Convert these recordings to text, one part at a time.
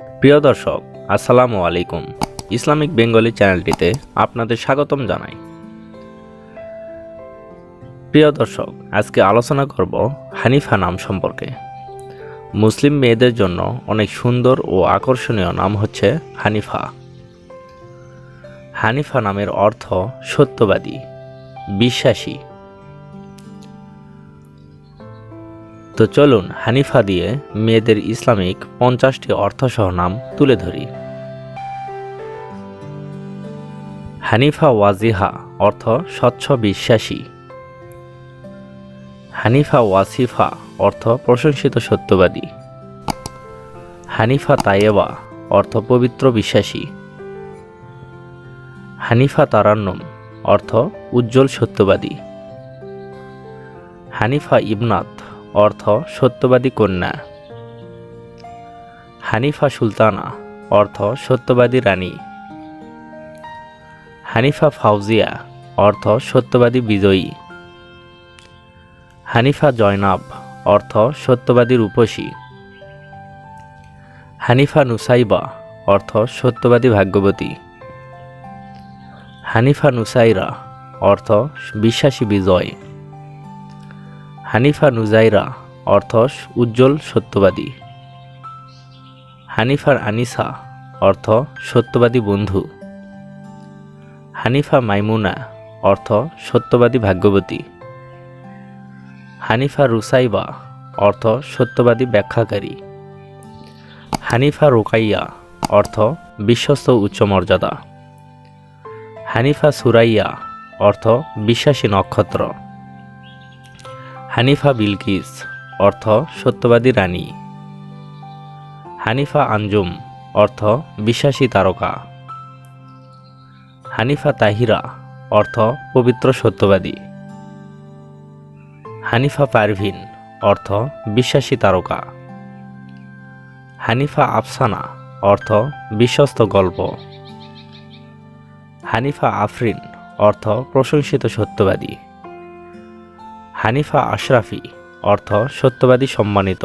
প্রিয় দর্শক, আসসালামু আলাইকুম। ইসলামিক বেঙ্গলি চ্যানেলটিতে আপনাদের স্বাগতম জানাই। প্রিয় দর্শক, আজকে আলোচনা করব হানিফা নাম সম্পর্কে। মুসলিম মেয়েদের জন্য অনেক সুন্দর ও আকর্ষণীয় নাম হচ্ছে হানিফা। হানিফা নামের অর্থ সত্যবাদী, বিশ্বাসী। তো চলুন হানিফা দিয়ে মেয়েদের ইসলামিক পঞ্চাশটি অর্থসহ নাম তুলে ধরি। হানিফা ওয়াজিহা, অর্থ স্বচ্ছ বিশ্বাসী। হানিফা ওয়াসিফা, অর্থ প্রশংসিত সত্যবাদী। হানিফা তায়েবা অর্থ পবিত্র বিশ্বাসী। হানিফা তারান্নম, অর্থ উজ্জ্বল সত্যবাদী। হানিফা ইবনাত অর্থ সত্যবাদী কন্যা। হানিফা সুলতানা, অর্থ সত্যবাদী রানী। হানিফা ফাউজিয়া, অর্থ সত্যবাদী বিজয়ী। হানিফা জয়নাব, অর্থ সত্যবাদী রূপসী। হানিফা নুসাইবা, অর্থ সত্যবাদী ভাগ্যবতী। হানিফা নুসাইরা, অর্থ বিশ্বাসী বিজয়। হানিফা নুজাইরা অর্থ উজ্জ্বল সত্যবাদী। হানিফার আনিসা, অর্থ সত্যবাদী বন্ধু। হানিফা মাইমুনা, অর্থ সত্যবাদী ভাগ্যবতী। হানিফা রুসাইবা, অর্থ সত্যবাদী ব্যাখ্যাকারী। হানিফা রোকাইয়া, অর্থ বিশ্বস্ত উচ্চ মর্যাদা। হানিফা সুরাইয়া, অর্থ বিশ্বাসী নক্ষত্র। হানিফা বিলকিস অর্থ সত্যবাদী রানী। হানিফা আঞ্জুম, অর্থ বিশ্বাসী তারকা। হানিফা তাহিরা, অর্থ পবিত্র সত্যবাদী। হানিফা পারভিন, অর্থ বিশ্বাসী তারকা। হানিফা আফসানা, অর্থ বিশ্বস্ত গল্প। হানিফা আফরিন, অর্থ প্রশংসিত সত্যবাদী। হানিফা আশরাফি, অর্থ সত্যবাদী সম্মানিত।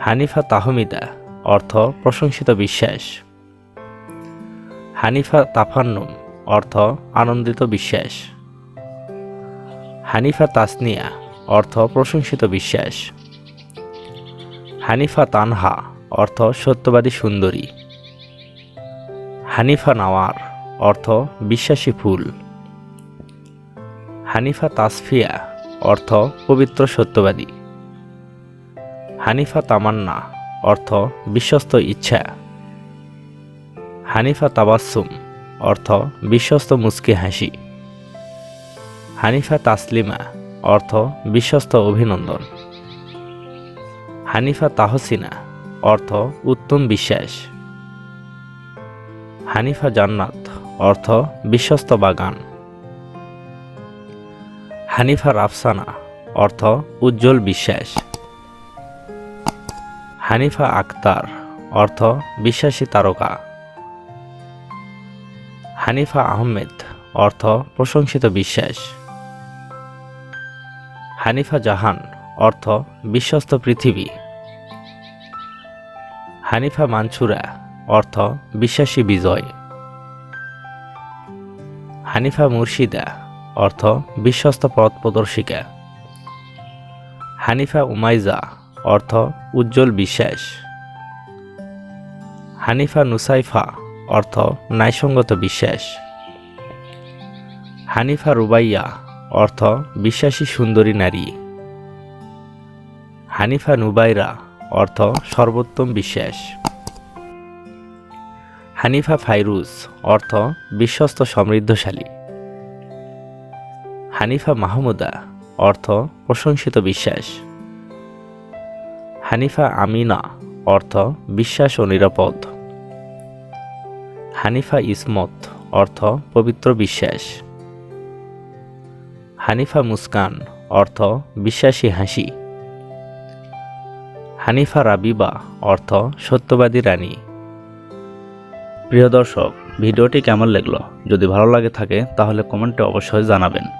হানিফা তাহমিদা, অর্থ প্রশংসিত বিশ্বাস। হানিফা তাফান্নুম, অর্থ আনন্দিত বিশ্বাস। হানিফা তাসনিয়া, অর্থ প্রশংসিত বিশ্বাস। হানিফা তানহা, অর্থ সত্যবাদী সুন্দরী। হানিফা নাওয়ার, অর্থ বিশ্বাসী ফুল। হানিফা তাসফিয়া, অর্থ পবিত্র সত্যবাদী। হানিফা তামান্না, অর্থ বিশ্বস্ত ইচ্ছা। হানিফা তাবাসুম অর্থ বিশ্বস্ত মুস্কি হাসি। হানিফা তাসলিমা, অর্থ বিশ্বস্ত অভিনন্দন। হানিফা তাহসিনা, অর্থ উত্তম বিশ্বাস। হানিফা জান্নাত, অর্থ বিশ্বস্ত বাগান। হানিফা রাফসানা, অর্থ উজ্জ্বল বিশ্বাস। হানিফা আক্তার, অর্থ বিশ্বাসী তারকা। হানিফা আহমেদ, অর্থ প্রশংসিত বিশ্বাস। হানিফা জাহান, অর্থ বিশ্বস্ত পৃথিবী। হানিফা মানছুরা, অর্থ বিশ্বাসী বিজয়। হানিফা মুর্শিদা অর্থ বিশ্বস্ত পথ প্রদর্শিকা। হানিফা উমাইজা, অর্থ উজ্জ্বল বিশ্বাস। হানিফা নুসাইফা, অর্থ ন্যায়সঙ্গত বিশ্বাস। হানিফা রুবাইয়া, অর্থ বিশ্বাসী সুন্দরী নারী। হানিফা নুবাইরা, অর্থ সর্বোত্তম বিশ্বাস। হানিফা ফাইরুজ, অর্থ বিশ্বস্ত সমৃদ্ধশালী। হানিফা মাহমুদা, অর্থ প্রশংসিত বিশ্বাস। হানিফা আমিনা, অর্থ বিশ্বাস ও নিরাপদ। হানিফা ইসমত, অর্থ পবিত্র বিশ্বাস। হানিফা মুস্কান, অর্থ বিশ্বাসী হাসি। হানিফা রাবিবা, অর্থ সত্যবাদী রানী। প্রিয় দর্শক, ভিডিওটি কেমন লাগল? যদি ভালো লাগে থাকে, তাহলে কমেন্টে অবশ্যই জানাবেন।